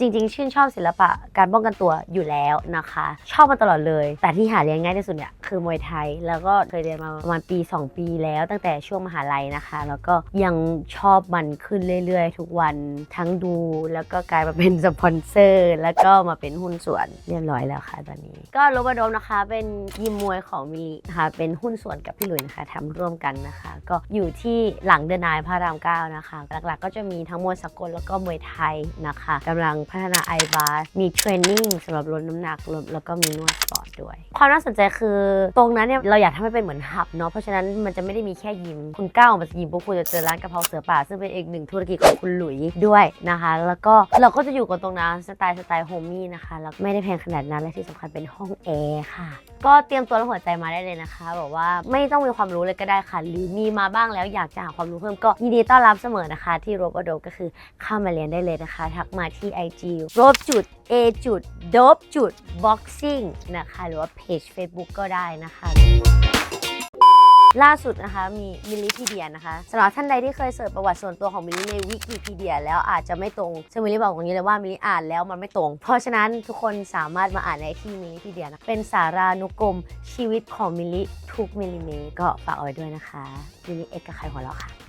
จริง ๆ ชื่นชอบศิลปะการป้องกันตัวอยู่แล้วนะคะ ชอบมาตลอดเลย แต่ที่หาเรียนง่ายที่สุดเนี่ยคือมวยไทย แล้วก็เคยเรียนมาประมาณปี 2 ปีแล้วตั้งแต่ช่วงมหาลัยนะคะ แล้วก็ยังชอบมันขึ้นเรื่อยๆ ทุกวันทั้งดูแล้วก็กลายมาเป็นสปอนเซอร์ แล้วก็มาเป็นหุ้นส่วนเรียบร้อยแล้วค่ะตอนนี้ ก็โรบาโดมนะคะเป็นยิมมวยของมิลลินะคะเป็นหุ้นส่วนกับพี่หลุยนะคะทำร่วมกันนะคะ ก็อยู่ที่หลังเดนายพระรามเก้านะคะ หลักๆ ก็จะมีทั้งมวยสากลแล้วก็มวยไทยนะคะกำลังพัฒนาไอบาสมีเทรนนิ่งสำหรับลดน้ำหนักแล้วก็มีนวดสปอร์ตด้วย ความน่าสนใจคือตรงนั้นเนี่ยเราอยากทำให้เป็นเหมือนหับเนาะเพราะฉะนั้นมันจะไม่ได้มีแค่ยิมคุณก้าวออกมาจากยิมปุ๊บคุณจะเจอร้านกะเพราเสือป่าซึ่งเป็นอีกหนึ่งธุรกิจของคุณหลุยด้วยนะคะ แล้วก็เราก็จะอยู่กันตรงนั้นสไตล์สไตล์โฮมมี่นะคะแล้วไม่ได้แพงขนาดนั้นและที่สำคัญเป็นห้องแอร์ค่ะก็เตรียมตัวและหัวใจมาได้เลยนะคะบอกว่าไม่ต้องมีความรู้เลยก็ได้ค่ะ หรือมีมาบ้างแล้วอยากจะหาความรู้เพิ่มก็ยินดีต้อนรับเสมอนะคะ ที่โรบโดก็คือเข้ามาเรียนได้เลยนะคะ ทักมาที่ IG โรบจุด A จุดโดบจุด boxing นะคะ หรือว่าเพจ Facebook ก็ได้นะคะล่าสุดนะคะมีมิลลิพีเดียนะคะสำหรับท่านใดที่เคยเสิร์ชประวัติส่วนตัวของมิลลิในวิกิพีเดียแล้วอาจจะไม่ตรงซึ่งมิลลิบอกอย่างนี้เลยว่ามิลลิอ่านแล้วมันไม่ตรง เพราะฉะนั้นทุกคนสามารถมาอ่านได้ที่มิลลิพีเดียนะเป็นสารานุกรมชีวิตของมิลลิทุกมิลลิเมตรก็ฝากเอาไว้ด้วยนะคะมิลลิเอ็กกับใครหัวเราะค่ะ